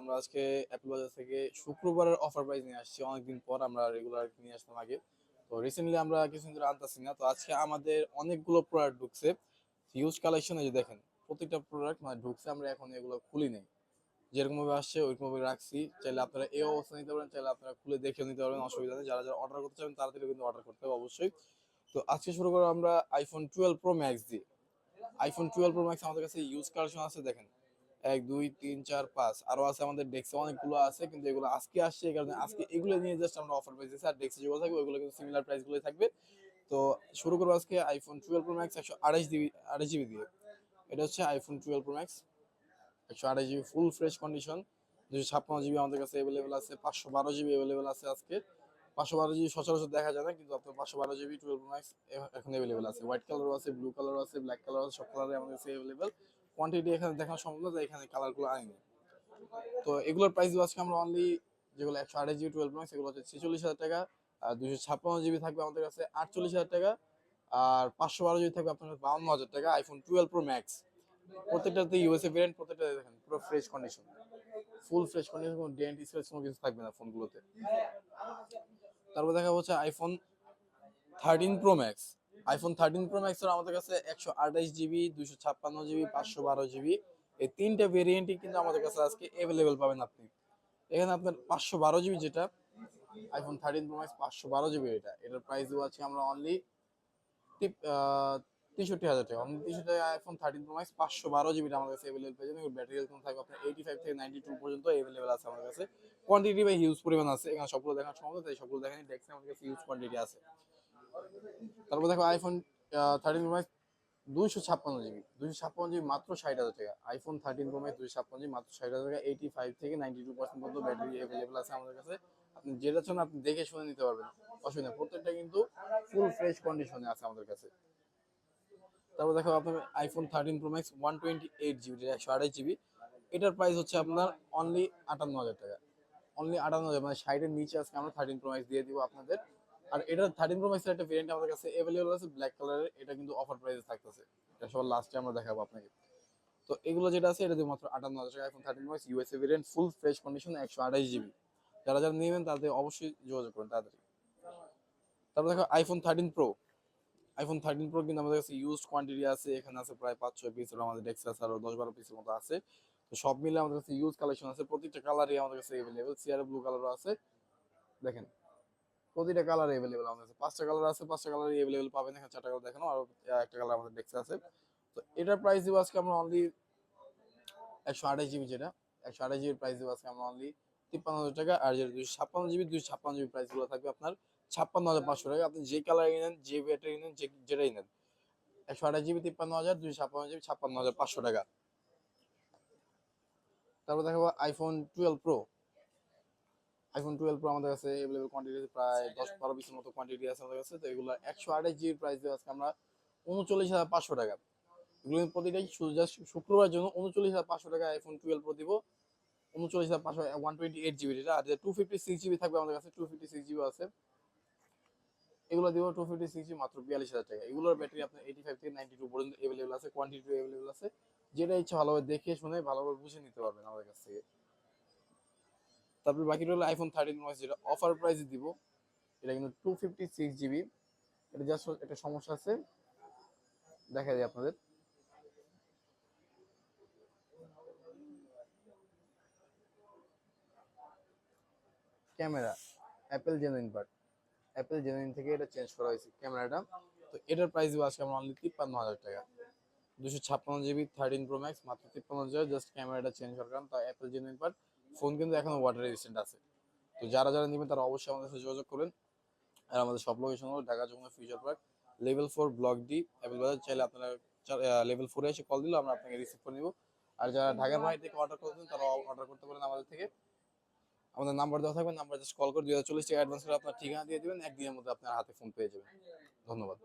আমরা আজকে অ্যাপল বাজার থেকে শুক্রবারের অফার প্রাইস নিয়ে আসছি। অনেকদিন পর আমরা রেগুলার নিয়ে আসতাম আগে। তো রিসেন্টলি আমরা কিছুদিন ধরে আনতেছি না। তো আজকে আমাদের অনেকগুলো প্রোডাক্ট ঢুকছে। হিউজ কালেকশন যে দেখেন, প্রত্যেকটা প্রোডাক্ট মানে ঢুকছে, আমরা এখন এগুলো খুলি নেই। যেরকম ভাবে আসছে ওইরকম ভাবে রাখছি। চাইলে আপনারা এই অবস্থা নিতে পারেন, চাইলে আপনারা খুলে দেখে নিতে পারবেন, অসুবিধা নেই। যারা যারা অর্ডার করতে চান তাড়াতাড়ি কিন্তু অর্ডার করতে হবে অবশ্যই। তো আজকে শুরু করব আমরা আইফোন টুয়েলভ প্রো ম্যাক্স দিয়ে। আইফোন টুয়েলভ প্রো ম্যাক্স আমাদের কাছে ইউজ কালেকশন আছে, দেখেন। এক, দুই, তিন, চার, পাঁচ। আরও আছে আমাদের ডেস্কে অনেকগুলো আছে, কিন্তু এগুলো আজকে আসছে এই কারণে আজকে এগুলো নিয়ে জাস্ট আমরা অফার দিচ্ছি আর ডেস্কে যেগুলো থাকবে ওগুলো কিন্তু সিমিলার প্রাইসগুলো থাকবে। তো শুরু করব আজকে আইফোন টুয়েলভ প্রো ম্যাক্স একশো আড়াইশ জিবি আড়াইশ জিবি দিয়ে। এটা হচ্ছে আইফোন টুয়েলভ প্রো ম্যাক্স একশো আড়াইশ জিবি ফুল ফ্রেশ কন্ডিশন দুশো ছাপ্পান্ন জিবি আমাদের কাছে অ্যাভেলেবেল আছে, পাঁচশো বারো জিবি অ্যাভেলেবেল আছে আজকে। পাঁচশো বারো জিবি সচরাচর দেখা যায় না, কিন্তু আপনার পাঁচশো বারো জিবি টুয়েলভ ম্যাক্স এখন অ্যাভেলেবেল আছে। হোয়াইট কালারও আছে ব্লু কালারও আছে ব্ল্যাক কালার আছে, সব কালারে আমাদের কাছে অ্যাভেলেবেল কোয়ান্টিটি এখানে দেখানো সম্ভব না এখানে কালারগুলো আনিনি। তো এগুলোর প্রাইস আজকে আমরা অনলি যেগুলো একশো আঠাশ জিবি টুয়েলভ ম্যাক্স এগুলো হচ্ছে ছেচল্লিশ হাজার টাকা, আর দুশো ছাপ্পান্ন জিবি থাকবে আমাদের কাছে আটচল্লিশ হাজার টাকা, আর পাঁচশো বারো জিবি থাকবে আপনার বাউন্ন হাজার টাকা আইফোন টুয়েলভ প্রো ম্যাক্স প্রত্যেকটাতে ইউএসএ ভেরিয়েন্ট প্রত্যেকটা দেখেন, পুরো fresh condition full fresh condition কোনো ডেন্ট স্ক্র্যাচ কোনো কিছু থাকবে না ফোনগুলোতে তারপর দেখা হচ্ছে iPhone thirteen pro max iPhone thirteen pro max আমাদের কাছে একশো আঠাইশ জিবি দুশো ছাপ্পান্ন জিবি পাঁচশো বারো জিবি এই তিনটা ভেরিয়েন্টই কিন্তু আমাদের কাছে আজকে অ্যাভেলেবেল পাবেন আপনি। এখানে আপনার পাঁচশো বারো জিবি যেটা আইফোন থার্টিন প্রো ম্যাক্স পাঁচশো বারো জিবি এটা। এটার প্রাইস আছে আমরা অনলি তেষট্টি হাজার টাকা। অনলি তেষট্টি আইফোন থার্টিন প্রো ম্যাক্স পাঁচশো বারো জিবিটা আমাদের কাছে অ্যাভেলেবেল পেয়ে যাবেন। ব্যাটারি হেলথ থাকবে আপনার এইটি ফাইভ থেকে নাইনটি টু পর্যন্ত অ্যাভেলেবেল আছে আমাদের কাছে। কোয়ান্টিটি বা হিউজ পরিমাণ আছে। এখানে সবগুলো দেখার সম্ভব তাই সবগুলো দেখানি ডেক্সে আমাদের কাছে হিউজ কোয়ান্টিটি আছে। তারপর দেখো আইফোন থার্টিন প্রো ম্যাক্স দুইশো ছাপ্পান্ন জিবি দুইশো ছাপ্পান্ন জিবি মাত্র ষাট হাজার টাকা। আইফোন থার্টিন প্রো ম্যাক্স দুইশো ছাপ্পান্ন জিবি মাত্র ষাট হাজার টাকা এইটি ফাইভ থেকে নাইনটি টু পার্সেন্ট পর্যন্ত ব্যাটারি অ্যাভেলেবেল আছে আমাদের কাছে। আপনি যেটা চান আপনি দেখে শুনে নিতে পারবেন, অসুবিধা প্রত্যেকটা কিন্তু ফুল ফ্রেশ কন্ডিশনে আছে আমাদের কাছে। তারপর দেখো আপনার iPhone thirteen pro max one twenty eight GB একশো আড়াই জিবি এটার প্রাইস হচ্ছে আপনার অনলি আটান্ন হাজার টাকা। অনলি আটান্ন হাজার মানে ষাটের নিচে আজকে আমরা থার্টিন প্রো ম্যাক্স দিয়ে দিব আপনাদের। আর এটা থার্টিন প্রো ম্যাক্সের একটা ভেরিয়েন্ট আমাদের কাছে অ্যাভেলেবল আছে ব্ল্যাক কালারের এটা কিন্তু অফার প্রাইসে থাকতেছে। এটা সবার লাস্টে আমরা দেখাবো আপনাকে। তো এগুলো যেটা আছে, এটা দিয়ে মাত্র আটান্ন হাজার টাকা iPhone thirteen max USA variant full fresh condition একশো আঠাশ জিবি যারা যারা নেবেন, তাদের অবশ্যই যোগাযোগ করুন তাড়াতাড়ি। তারপর দেখো iPhone thirteen pro iPhone thirteen pro কিন্তু আমাদের কাছে ইউজ কোয়ান্টিটি আছে, এখানে আছে প্রায় পাঁচ, ছয় পিস আমাদের ডেক্স আছে আরও দশ বারো পিসের মতো আছে। তো সব মিলে আমাদের কাছে ইউজ কালেকশন আছে প্রত্যেকটা কালারই আমাদের কাছে অ্যাভেলেবেল সিআর ব্লু কালারও আছে। দেখেন প্রতিটা কালার অ্যাভেলেবেল আমাদের কাছে। পাঁচটা কালার আছে, পাঁচটা কালারই অ্যাভেলেবেল পাবেন। এখানে চারটা কালার দেখানো, আর একটা কালার আমাদের ডেক্সে আছে। তো এটার প্রাইস দিব আজকে আমরা অনলি একশো আঠাশ জিবি যেটা। একশো আঠাশ জিবির প্রাইস দিব আজকে আমরা অনলি তিপ্পান্ন হাজার টাকা। আর যেটা দুশো ছাপ্পান্ন জিবি দুশো ছাপ্পান্ন জিবি প্রাইসগুলো থাকবে আপনার ছাপ্পান্ন হাজার পাঁচশো টাকা। আপনি যে কালার নেন যে ব্যাটারি নেন যে যেটাই নেন। একশো আঠাশ জিবি তিপ্পান্ন হাজার দুশো ছাপ্পান্ন জিবি ছাপ্পান্ন হাজার পাঁচশো টাকা। তারপর দেখাবো iPhone twelve pro iPhone twelve pro আমাদের কাছে অ্যাভেলেবল কোয়ান্টিটি প্রায় দশ বারো পিসের মতো কোয়ান্টিটি আছে আমাদের কাছে। তো এগুলো একশো আঠাশ জিবির প্রাইস দিয়ে আজকে আমরা উনচল্লিশ হাজার পাঁচশো টাকা। এগুলো প্রতিটাই জাস্ট শুক্রবার জন্য উনচল্লিশ হাজার পাঁচশো টাকা আইফোন টুয়েলভ প্রো দিব। উনচল্লিশ হাজার পাঁচশো ওয়ান টোয়েন্টি এইট জিবি এটা। আর টু ফিফটি সিক্স জিবি থাকবে আমাদের কাছে টু ফিফটি সিক্স জিবি আছে। এগুলো দিব টু ফিফটি সিক্স জিবি মাত্র বিয়াল্লিশ হাজার টাকা। এগুলোর ব্যাটারি আপনার এইটি ফাইভ থেকে নাইনটি টু পর্যন্ত অ্যাভেলেবল আছে কোয়ান্টিটি অ্যাভেলেবল আছে। যেটা ইচ্ছা ভালোভাবে দেখে শুনে ভালোভাবে বুঝে নিতে পারবেন আমাদের কাছ থেকে। তারপরে বাকি রইল আইফোন থার্টিন ওয়াইস যেটা অফার প্রাইসে দিব। এটা কিন্তু টু ফিফটি সিক্স জিবি এটা জাস্ট একটা সমস্যা আছে। দেখা যায় আপনাদের। Camera Apple genuine part Apple genuine থেকে এটা চেঞ্জ করা হয়েছে ক্যামেরাটা। তো এটার প্রাইস দিব আজকে আমরা অনলি তিপ্পান্ন হাজার টাকা। দুশো ছাপ্পান্ন জিবি থার্টিন প্রো ম্যাক্স মাত্র তিপ্পান্ন হাজার। জাস্ট ক্যামেরাটা চেঞ্জ করার কারণ, তাই অ্যাপেল জেনুইন পার্ট ফোন কিন্তু এখনও ওয়াটার রেজিস্ট্যান্ট আছে। তো যারা যারা নেবেন তারা অবশ্যই আমাদের সাথে যোগাযোগ করবেন। আর আমাদের সব লোকেশন হলো Dhaka, Jamuna Future Park level four block D Apple বাজার চাইলে আপনারা লেভেল ফোরে এসে কল দিলে আমরা আপনাকে রিসিভ করে নিব। আর যারা ঢাকার বাইরে থেকে অর্ডার করতেন তারা অর্ডার করতে পারেন আমাদের থেকে। আমাদের নাম্বার দেওয়া থাকবে নাম্বার জাস্ট কল করে দুই হাজার চল্লিশ টাকা অ্যাডভান্স করে আপনার ঠিকানা দিয়ে দেবেন। একদিনের মধ্যে আপনার হাতে ফোন পেয়ে যাবেন। ধন্যবাদ।